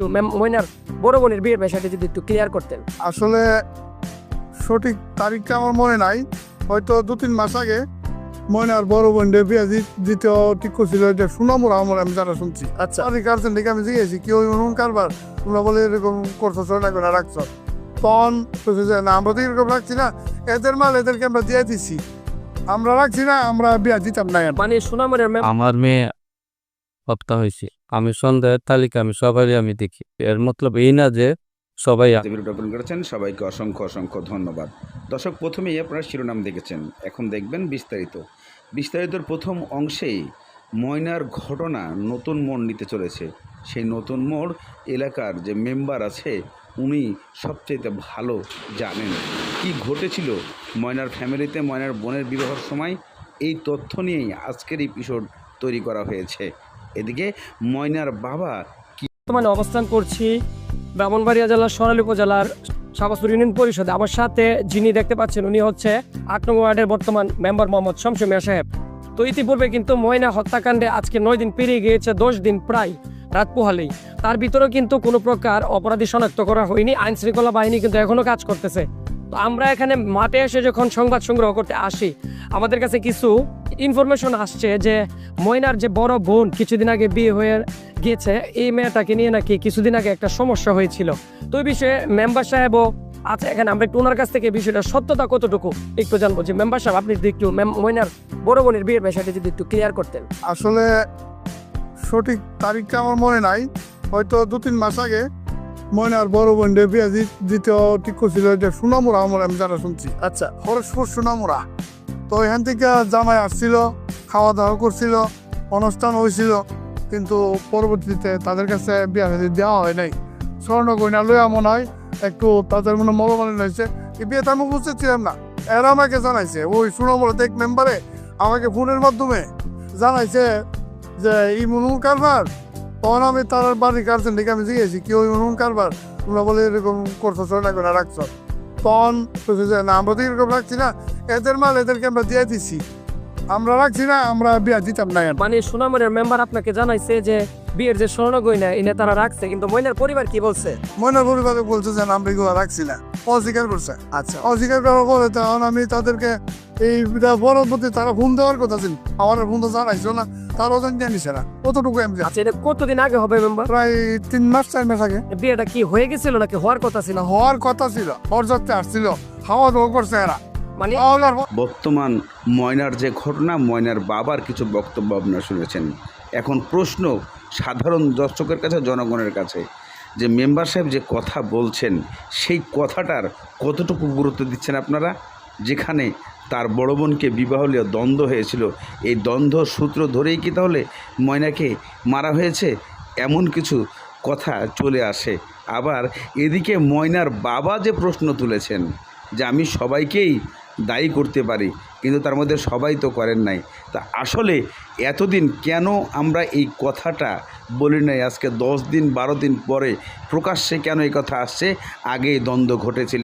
একটু ম্যাম ময়নার বড় বোনের বিয়ের বিষয়টা যদি একটু ক্লিয়ার করতেন। আসলে সঠিক তারিখটা আমার মনে নাই। হয়তো দু তিন মাস আগে ময়নার বড় বোন বিয়া দি- দ্বিতীয় ঠিক করছিল যে সুনামুরা আমার আমি যারা শুনছি। আচ্ছা। কারছেন দেখে আমি জিজ্ঞেসি কি ওই কারবার? তোমরা বলে এরকম করছ না করে রাখছো? তখন বলছে যে না আমরা তো এরকম রাখছি না। এদের মাল এদেরকে আমরা দিয়ে দিচ্ছি আমরা রাখছি না আমরা বিয়া দিতাম না আর। মানে সোনামনের ম্যাম আমার মেয়ে হত্যা হয়েছে। আমি সন্দেহের তালিকা আমি সবারই আমি দেখি। এর মতলব এই না যে সবাই ভিডিওটা করেছেন, সবাইকে অসংখ্য অসংখ্য ধন্যবাদ। দর্শক, প্রথমেই আপনারা শিরোনাম দেখেছেন। এখন দেখবেন বিস্তারিত। বিস্তারিতর প্রথম অংশেই ময়নার ঘটনা নতুন মোড় নিতে চলেছে। সেই নতুন মোড় এলাকার যে মেম্বার আছে, উনি সবচেয়ে ভালো জানেন। কি ঘটেছিল ময়নার ফ্যামিলিতে, ময়নার বোনের বিবাহের সময়? এই তথ্য নিয়েই আজকের এপিসোড তৈরি করা হয়েছে। এদিকে ময়নার বাবা কি বর্তমানে অবস্থান করছি ব্রাহ্মণবাড়িয়া জেলার সরালি উপজেলার সাবাসপুর ইউনিয়ন পরিষদে। আমার সাথে যিনি দেখতে পাচ্ছেন, উনি হচ্ছে আট নম্বর ওয়ার্ডের বর্তমান মেম্বার মোহাম্মদ শমসু মিয়া সাহেব। তো ইতিপূর্বে কিন্তু ময়না হত্যাকাণ্ডে আজকে নয় দিন পেরিয়ে গিয়েছে, দশ দিন প্রায় রাত পোহালেই। তার ভিতরেও কিন্তু কোনো প্রকার অপরাধী শনাক্ত করা হয়নি আইন শৃঙ্খলা বাহিনী কিন্তু এখনও কাজ করতেছে। তো আমরা এখানে মাঠে এসে যখন সংবাদ সংগ্রহ করতে আসি, আমাদের কাছে কিছু ইনফরমেশন আসছে যে ময়নার যে বড় বোন কিছুদিন আগে বিয়ে হয়ে গিয়েছে, এই মেয়েটাকে নিয়ে নাকি কিছুদিন আগে একটা সমস্যা হয়েছিল। তো এই বিষয়ে মেম্বার সাহেবও আছে। এখানে আমরা একটু ওনার কাছ থেকে বিষয়টা, সত্যতা কতটুকু একটু জানব যে মেম্বার সাহেব, আপনি যদি একটু ময়নার বড় বোনের বিয়ের বিষয়টা যদি একটু ক্লিয়ার করতেন। আসলে সঠিক তারিখটা আমার মনে নাই। হয়তো দু তিন মাস আগে ময়নার বড় বোন বিয়া দি- দ্বিতীয় ঠিক করছিল যে সুনামুরা আমার আমি যারা শুনছি। আচ্ছা। হরসপুর সুনামুরা তো এখান থেকে জামাই আসছিল খাওয়া দাওয়া করছিল অনুষ্ঠান হয়েছিল কিন্তু পরবর্তীতে তাদের কাছে বিয়া দেওয়া হয় নাই। স্বর্ণ গয়না লইয়া মনে হয় একটু তাদের মনে মনোমালিন হয়েছে। এই বিয়েতে আমি বুঝতে ছিলাম না। এরা আমাকে জানাইছে ওই সুনামুরা এক মেম্বারে আমাকে ফোনের মাধ্যমে জানাইছে যে এই মনুন কারবার তখন আমি তার বাড়ি কারছেন দেখে আমি জিজ্ঞেসি কি ওই মনুন কারবার? তোমরা বলে এরকম করছ না করে রাখছো। তখন বলছে যে না আমরা তো এরকম রাখছি না। এদের মাল এদেরকে আমরা দিয়ে দিচ্ছি আমরা রাখছি না আমরা বিয়া দিতাম না। মানে সোনামনের মেম্বার আপনাকে জানাইছে যে বিয়ের যে স্বর্ণ গয়না এনে তারা রাখছে কিন্তু ময়নার পরিবার কি বলছে? ময়নার পরিবারে বলছে যে আমরা এগুলো রাখছি না। অস্বীকার করছে। আচ্ছা। অস্বীকার করার পরে তখন আমি তাদেরকে এই পরবর্তী তারা ফোন দেওয়ার কথা ছিল আমার ফোন তো জানাইছিল না তার ওজন জানিছে না কতটুকু আমি আচ্ছা এটা কতদিন আগে হবে মেম্বার প্রায় তিন মাস চার মাস আগে। বিয়েটা কি হয়ে গেছিল নাকি হওয়ার কথা ছিল? হওয়ার কথা ছিল হর যাত্রে আসছিল খাওয়া দাওয়া করছে এরা। মানে বর্তমান ময়নার যে ঘটনা ময়নার বাবার কিছু বক্তব্য আপনারা শুনেছেন। এখন প্রশ্ন সাধারণ দর্শকের কাছে জনগণের কাছে যে মেম্বার সাহেব যে কথা বলছেন সেই কথাটার কতটুকু গুরুত্ব দিচ্ছেন আপনারা? যেখানে তার বড় বোনকে বিবাহ নিয়ে দ্বন্দ্ব হয়েছিল। এই দ্বন্দ্ব সূত্র ধরেই কি তাহলে ময়নাকে মারা হয়েছে? এমন কিছু কথা চলে আসে। আবার এদিকে ময়নার বাবা যে প্রশ্ন তুলেছেন যে আমি সবাইকেই দায়ী করতে পারি, কিন্তু তার মধ্যে সবাই তো করেন নাই। তা আসলে এতদিন কেন আমরা এই কথাটা বলি নাই? আজকে দশ দিন, বারো দিন পরে প্রকাশ্যে কেন এই কথা আসছে? আগেই দ্বন্দ্ব ঘটেছিল।